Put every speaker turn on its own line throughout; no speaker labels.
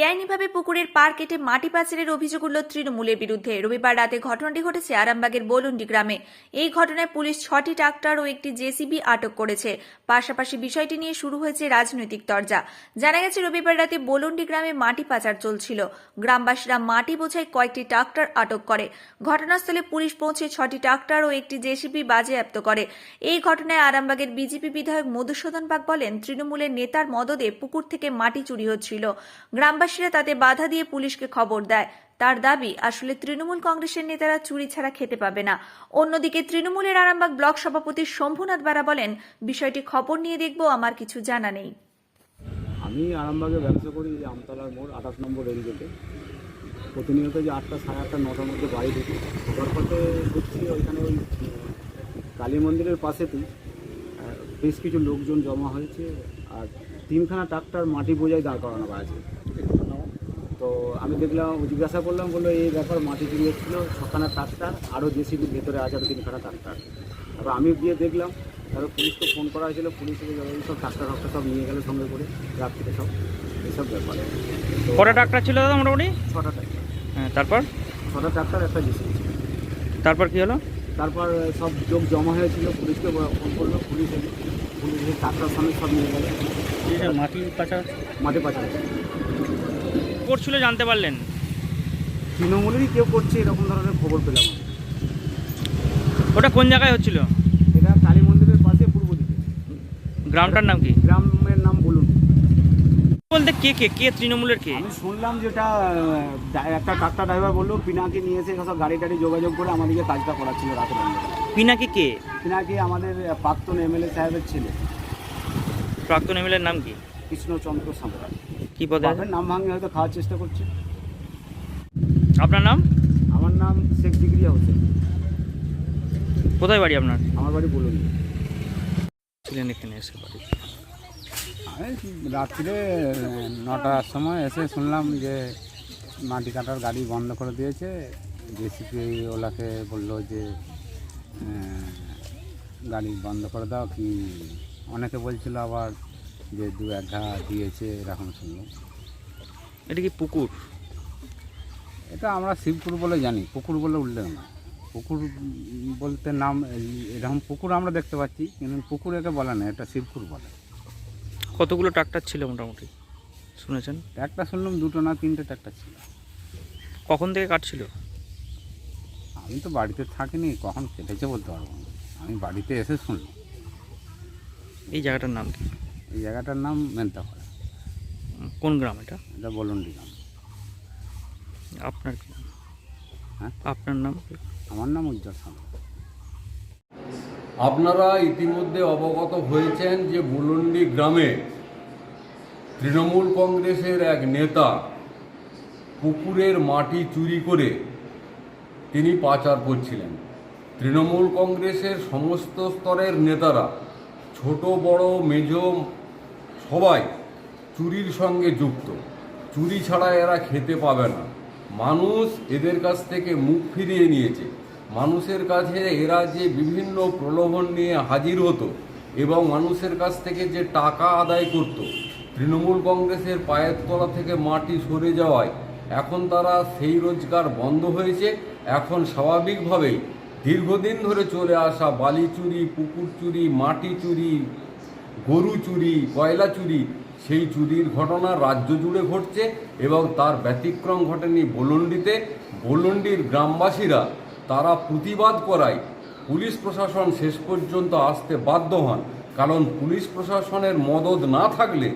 বেআইনিভাবে পুকুরের পার কেটে মাটি পাচারের অভিযোগ উঠল তৃণমূলের বিরুদ্ধে। রবিবার রাতে ঘটনাটি ঘটেছে আরামবাগের বলুন্ডি গ্রামে। এই ঘটনায় পুলিশ ছটি ট্রাক্টর ও একটি জেসিবি আটক করেছে। পাশাপাশি বিষয়টি নিয়ে শুরু হয়েছে রাজনৈতিক তরজা। জানা গেছে, রবিবার রাতে বলুন্ডি গ্রামে মাটি পাচার চলছিল। গ্রামবাসীরা মাটি বোঝাই কয়েকটি ট্রাক্টর আটক করে। ঘটনাস্থলে পুলিশ পৌঁছে ছটি ট্রাক্টর ও একটি জেসিবি বাজেয়াপ্ত করে। এই ঘটনায় আরামবাগের বিজেপি বিধায়ক মধুসূদন বাগ বলেন, তৃণমূলের নেতার মদদে পুকুর থেকে মাটি চুরি হচ্ছিল। গ্রামবাসীরা তাতে বাধা দিয়ে পুলিশকে খবর দেয়। তার দাবি, আসলে তৃণমূল কংগ্রেসের নেতারা চুরি ছাড়া খেতে পাবে না। অন্যদিকে তৃণমূলের আরামবাগ ব্লক সভাপতি শম্ভুনাথ বারা বলেন, বিষয়টি খবর নিয়ে দেখব, আমার কিছু জানা নেই।
আমি আরামবাগে ব্যবসা করি এই আমতলার মোড়, আঠাশ নম্বর রেলগেটে। প্রতিনিয়ত যে আটটা সাড়ে আটটা, নটার মধ্যে বাড়ি ঢুকি। পথে দেখছি ওইখানে ওই কালী মন্দিরের পাশেতেই বেশ কিছু লোকজন জমা হয়েছে, আর তিনখানা ট্রাক্টর মাটি বোঝায় দাঁড় করানো আছে তো আমি দেখলাম জিজ্ঞাসা করলাম বলল এই ব্যাপার মাটি চুরি হচ্ছিল ছখানা ট্রাক্টর আরও জেসিবির ভেতরে আছে আরও তিনখানা ট্রাক্টর। তারপর আমি গিয়ে দেখলাম তারপর পুলিশকে ফোন করা হয়েছিল পুলিশ সব ট্রাক্টর ফাক্টর সব নিয়ে গেলে সঙ্গে করে রাত্রিতে সব এইসব ব্যাপারে।
কটা ট্রাক্টর ছিল দাদা মোটামুটি?
ছটা ট্রাক্টর।
হ্যাঁ তারপর?
ছটা ট্রাক্টর একটা জেসিবি
তারপর কি হলো?
তারপর সব লোক জমা হয়েছিল পুলিশকে ফোন করল পুলিশ এলো পুলিশ এসে ট্রাক্টর সামনে সব নিয়ে গেলে।
মাটি পাচার
মাঠে পাচার
করছিল জানতে পারলেন?
তৃণমূলেরই কেউ করছে এরকম ধরনের খবর পেলাম
ওটা কোন জায়গায় হচ্ছিল?
এটা কালী মন্দিরের পাশে পূর্ব দিকে।
গ্রামটার নাম কি?
গ্রামের নাম বলুন।
বলতে কে কে কে তৃণমূলের কে?
আমি শুনলাম যেটা একটা ট্রাক্টর ড্রাইভার বলল পিনাকে নিয়ে এসে সব গাড়ি টাড়ি যোগাযোগ করে আমাদেরকে কাজটা করাচ্ছিল রাতের
পিনাকি কে?
পিনাকি আমাদের প্রাক্তন এমএলএ সাহেবের ছেলে।
প্রাক্তন এমএলএর নাম কি?
কৃষ্ণচন্দ্র সাঁতরা।
কি পদে
বাপের নাম ভাঙে হয়তো খাওয়ার চেষ্টা করছে।
আপনার নাম?
আমার নাম শেখ ডিগ্রিয়া হোসেন।
কোথায় বাড়ি আপনার?
আমার বাড়ি বলুন।
ছিলেন এখানে এসে বাড়ি।
আমি রাত্রে নটার সময় এসে শুনলাম যে মাটি কাটার গাড়ি বন্ধ করে দিয়েছে। জেসিপি ওলাকে বলল যে গাড়ি বন্ধ করে দাও কি? অনেকে বলছিল আবার যে দু এক ঘা দিয়েছে এরকম শুনলাম।
এটা কি পুকুর?
এটা আমরা শিবপুর বলে জানি পুকুর বলে উল্লেখ না। পুকুর বলতে নাম এরকম পুকুর আমরা দেখতে পাচ্ছি কিন্তু পুকুর একে বলে না এটা শিবপুর বলে।
কতগুলো ট্রাক্টর ছিল মোটামুটি? শুনেছেন?
একটা শুনলাম দুটো না তিনটে একটা ছিল।
কখন থেকে কাটছিল?
আমি তো বাড়িতে থাকিনি কখন কেটেছে বলতে পারব না। আমি বাড়িতে এসে শুনলাম।
এই জায়গাটার নাম কি?
এই জায়গাটার নাম মেন্তাপাড়া।
কোন গ্রাম এটা?
এটা বলন্ডি গ্রাম।
আপনার কি নাম?
হ্যাঁ?
আপনার নাম
আমার নাম উজ্জ্বল সামন্ত
আপনারা ইতিমধ্যে অবগত হয়েছেন যে বুলন্ডি গ্রামে তৃণমূল কংগ্রেসের এক নেতা পুকুরের মাটি চুরি করে তিনি পাচার করছিলেন। তৃণমূল কংগ্রেসের সমস্ত স্তরের নেতারা ছোট বড় মেজ সবাই চুরির সঙ্গে যুক্ত। চুরি ছাড়া এরা খেতে পাবে না। মানুষ এদের কাছ থেকে মুখ ফিরিয়ে নিয়েছে। মানুষের কাছে এরা যে বিভিন্ন প্রলোভন নিয়ে হাজির হতো এবং মানুষের কাছ থেকে যে টাকা আদায় করত, তৃণমূল কংগ্রেসের পায়ের তলা থেকে মাটি সরে যাওয়ায় এখন তারা সেই রোজগার বন্ধ হয়েছে। এখন স্বাভাবিকভাবেই দীর্ঘদিন ধরে চলে আসা বালি চুরি, পুকুর চুরি, মাটি চুরি গরু চুরি, কয়লা চুরি, সেই চুরির ঘটনা রাজ্য জুড়ে ঘটছে এবং তার ব্যতিক্রম ঘটেনি বোলন্ডিতে। বোলন্ডির গ্রামবাসীরা তারা প্রতিবাদ করায়। পুলিশ প্রশাসন শেষ পর্যন্ত আসতে বাধ্য হন, কারণ পুলিশ প্রশাসনের মদত না থাকলে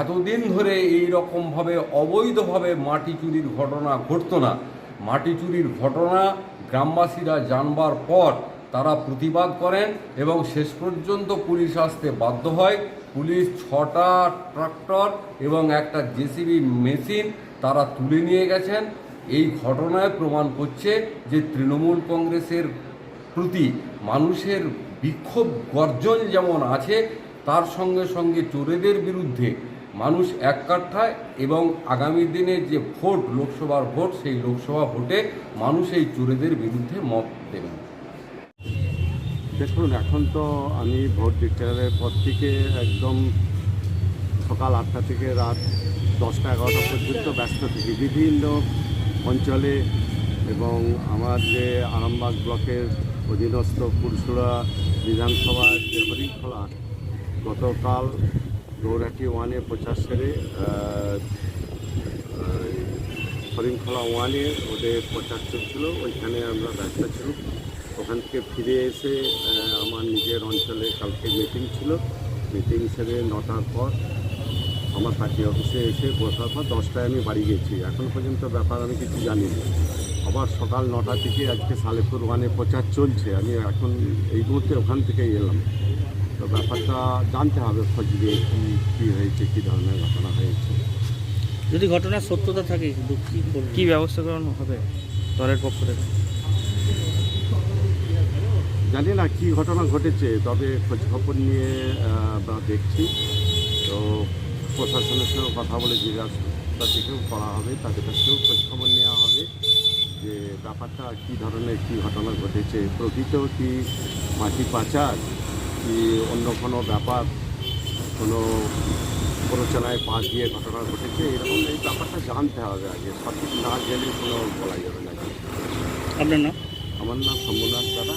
এতদিন ধরে এই রকমভাবে অবৈধভাবে মাটি চুরির ঘটনা ঘটতো না। মাটি চুরির ঘটনা গ্রামবাসীরা জানবার পর তারা প্রতিবাদ করেন এবং শেষ পর্যন্ত পুলিশ আসতে বাধ্য হয়। পুলিশ ছটা ট্রাক্টর এবং একটা জেসিবি মেশিন তারা তুলে নিয়ে গেছেন। এই ঘটনায় প্রমাণ করছে যে তৃণমূল কংগ্রেসের প্রতি মানুষের বিক্ষোভ গর্জন যেমন আছে, তার সঙ্গে সঙ্গে চোরেদের বিরুদ্ধে মানুষ এক কাঠায় এবং আগামী দিনে যে ভোট, লোকসভার ভোট, সেই লোকসভা ভোটে মানুষ এই চোরেদের বিরুদ্ধে মত দেবেন।
দেখুন, এখন তো আমি ভোট ডিক্লেয়ারের পর থেকে একদম সকাল আটটা থেকে রাত
দশটা এগারোটা পর্যন্ত ব্যস্ত থাকি। বিভিন্ন অঞ্চলে এবং আমার যে আরামবাগ ব্লকের অধীনস্থ পুরসুরা বিধানসভার যে হরিখোলা গতকাল গৌরাটি ওয়ানে প্রচার সেরে হরিণখোলা ওয়ানে ওদের প্রচার চলছিল, ওইখানে আমরা ব্যস্ত ছিলাম। ওখান থেকে ফিরে এসে আমার নিজের অঞ্চলে কালকে মিটিং ছিল। মিটিং সেরে নটার পর আমার পার্টি অফিসে এসে বসার পর দশটায় আমি বাড়ি গেছি। এখন পর্যন্ত ব্যাপার আমি কিছু জানি না আবার সকাল নটা থেকে আজকে সালেপুর ওয়ানে প্রচার চলছে। আমি এখন এই মুহূর্তে ওখান থেকেই এলাম। তো ব্যাপারটা জানতে হবে খোঁজ দিয়ে কী কী হয়েছে কী ধরনের ঘটনা হয়েছে।
যদি ঘটনার সত্যতা থাকে কিন্তু কি
ব্যবস্থা করানো হবে দলের পক্ষ থেকে?
জানি না কী ঘটনা ঘটেছে তবে খোঁজখবর নিয়ে আমরা দেখছি। তো প্রশাসনের সঙ্গে কথা বলে জিজ্ঞাসা থেকেও করা হবে তাদের কাছেও খোঁজ খবর নেওয়া হবে যে ব্যাপারটা কী ধরনের কী ঘটনা ঘটেছে। প্রকৃত কি মাটি পাচার কি অন্য কোনো ব্যাপার কোনো প্ররোচনায় পা দিয়ে ঘটনা ঘটেছে এরকম এই ব্যাপারটা জানতে হবে আগে। সঠিক না জেনে কোনো বলা যাবে না।
আপনার নাম?
আমার নাম শম্ভুনাথ দাদা।